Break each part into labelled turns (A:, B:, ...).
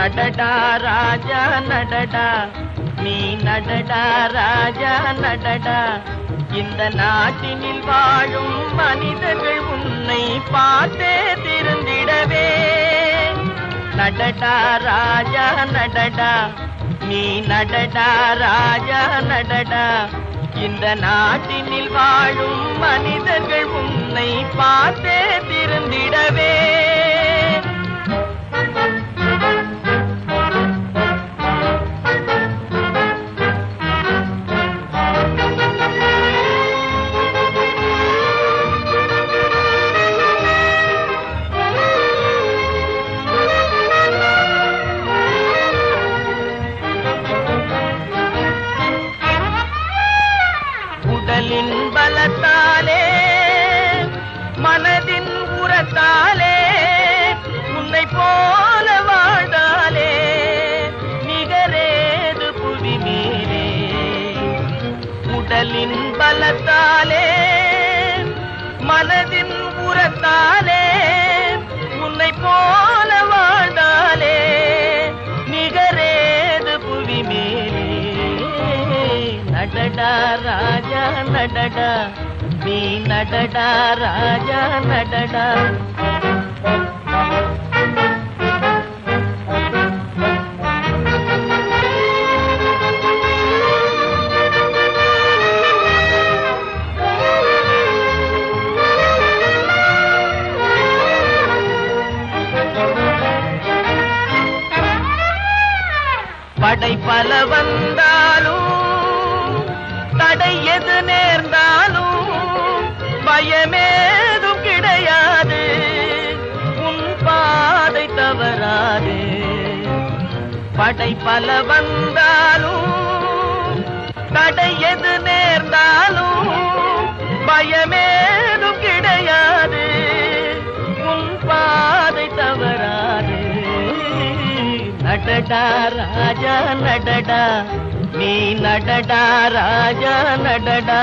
A: நடடா ராஜா நடடா. நீ நடடா ராஜா நடடா. இந்த நாட்டினில் வாழும் மனிதர்கள் உன்னை பார்த்தே திருந்திடவே. நடடா ராஜா நடடா. நீ நடடா ராஜா நடடா. இந்த நாட்டினில் வாழும் மனிதர்கள் உன்னை பார்த்தே திருந்திடவே. உரத்தாலே உன்னை போல வாழ்ந்தாலே நிகரேது புவி மீறே உடலின் பலத்தாலே மனதின் உரத்தாலே உன்னை போல வாழ்ந்தாலே நிகரேது புவி மேலே நடடா ராஜா நடடா. நீ நடடா ராஜா நடடா. படை பல வந்தாலும் தடை எது நேர்ந்தாலும் பயமேதும் கிடையாது. உன் பாதை தவறாது. படை பல வந்தாலும் தடை எது நேர்ந்தாலும் பயமேதும் கிடையாது. உன் பாதை தவறாது. நடடா ராஜா நடடா. நீ நடடா ராஜா நடடா.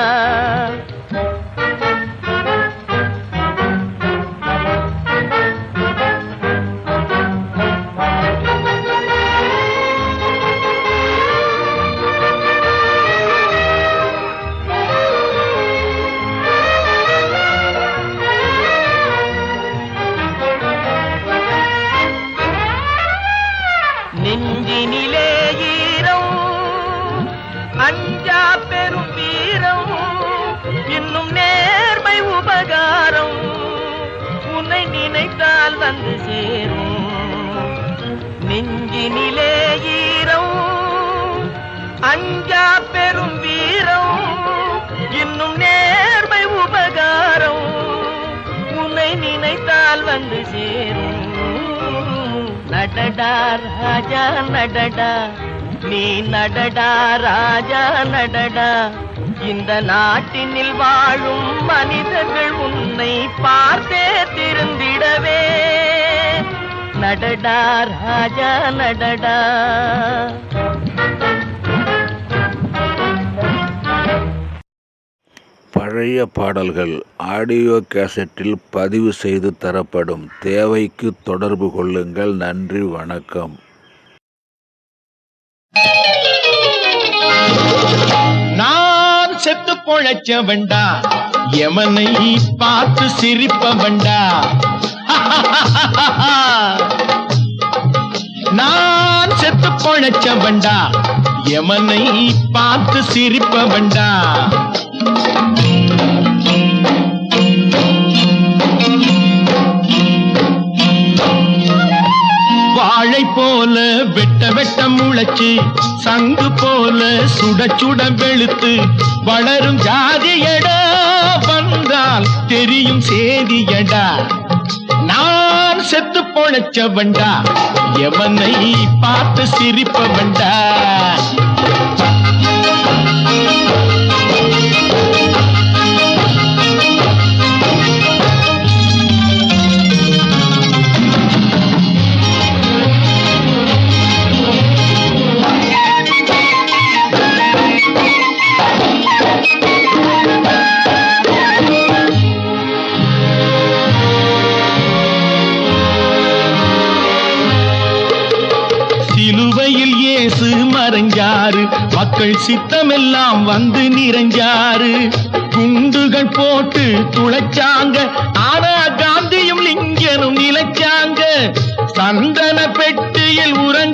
A: உன்னை நினைத்தால் வந்து சேரும். நெஞ்சினிலே ஈரம் அஞ்சா பெரும் வீரம் இன்னும் நேர்மை உபகாரம். உன்னை நினைத்தால் வந்து சேரும். நடடா ராஜா நடடா. நீ நடடா ராஜா நடடா. இந்த நாட்டினில் வாழும் மனிதர்கள் உன்னை பார்த்தே நடடா ராஜா நடடா.
B: பழைய பாடல்கள் ஆடியோ கேசட்டில் பதிவு செய்து தரப்படும் தேவைக்கு தொடர்பு கொள்ளுங்கள். நன்றி வணக்கம்.
C: நான் செத்து பொழைச்ச வேண்டா எமனை பார்த்து சிரிப்ப வேண்டா நான் செத்து பொழைச்ச வேண்டா எமனை பார்த்து சிரிப்ப வேண்டா வாழை போல வெட்ட வெட்ட முளைச்சு சங்கு போல சுட சுட வெளுத்து வளரும் ஜாதியடா வந்தால் தெரியும் சேதியடா. பொழைச்சவன்டா எவனை பார்த்து சிரிப்பவன்டா முருகேசு மறைஞ்சாரு. மக்கள் சித்தமெல்லாம் வந்து நிறைஞ்சாரு. குண்டுகள் போட்டு துளைச்சாங்க. ஆனா காந்தியும் லிங்கனும் நிலைச்சாங்க. சந்தன பெட்டியில் உற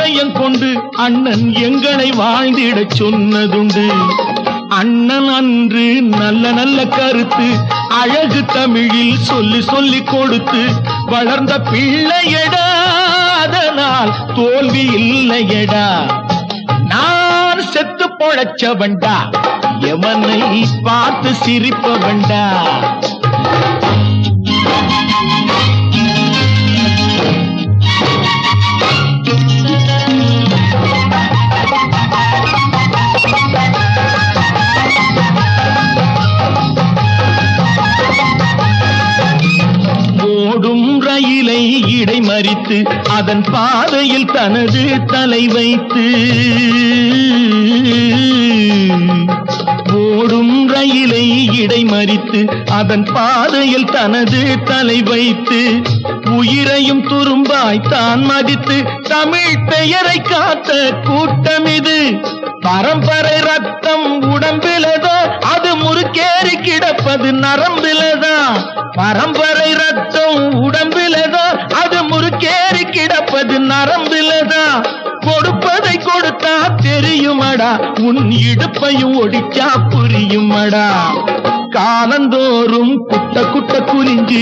C: இதயம் கொண்டு அண்ணன் எங்களை வாழ்ந்திடச் சொன்னதுண்டு. அண்ணன் அன்று நல்ல நல்ல கருத்து அழகு தமிழில் சொல்லி சொல்லி கொடுத்து வளர்ந்த பிள்ளையடா அதனால் தோல்வி இல்லையடா. நான் செத்து பொழைச்சவன்டா எவனை பார்த்து சிரிப்பவன்டா. ரயிலை இடைமறித்து அதன் பாதையில் தனது தலை வைத்து ஓடும் ரயிலை இடைமறித்து அதன் பாதையில் தனது தலை வைத்து உயிரையும் துரும்பாய் தான் மதித்து தமிழ் பெயரை காத்த கூட்டம் இது. பரம்பரை ரத்தம் உடம்பிலதா? அது முறுக்கேறி கிடப்பது நரம்பிலதா? பரம்பரை இடுப்பையும் ஒடிச்சா புரியுமடா. காலந்தோறும் குட்ட குட்ட குறிஞ்சி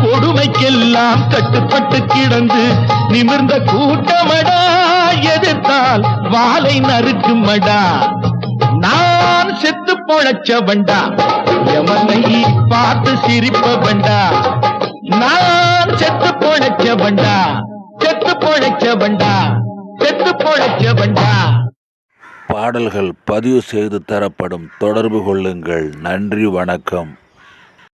C: கொடுமைக்கெல்லாம் கட்டுப்பட்டு கிடந்து நிமிர்ந்த கூட்டமடா எதிர்த்தால் வாளை நறுக்குமடா. நான் செத்து பொழைச்சவண்டா எவனை பார்த்து சிரிப்பவண்டா நான் செத்து பொழைச்சவண்டா செத்து பொழைச்சவண்டா செத்து பொழைச்சவண்டா
B: பாடல்கள் பதிவு செய்து தரப்படும் தொடர்பு கொள்ளுங்கள். நன்றி வணக்கம்.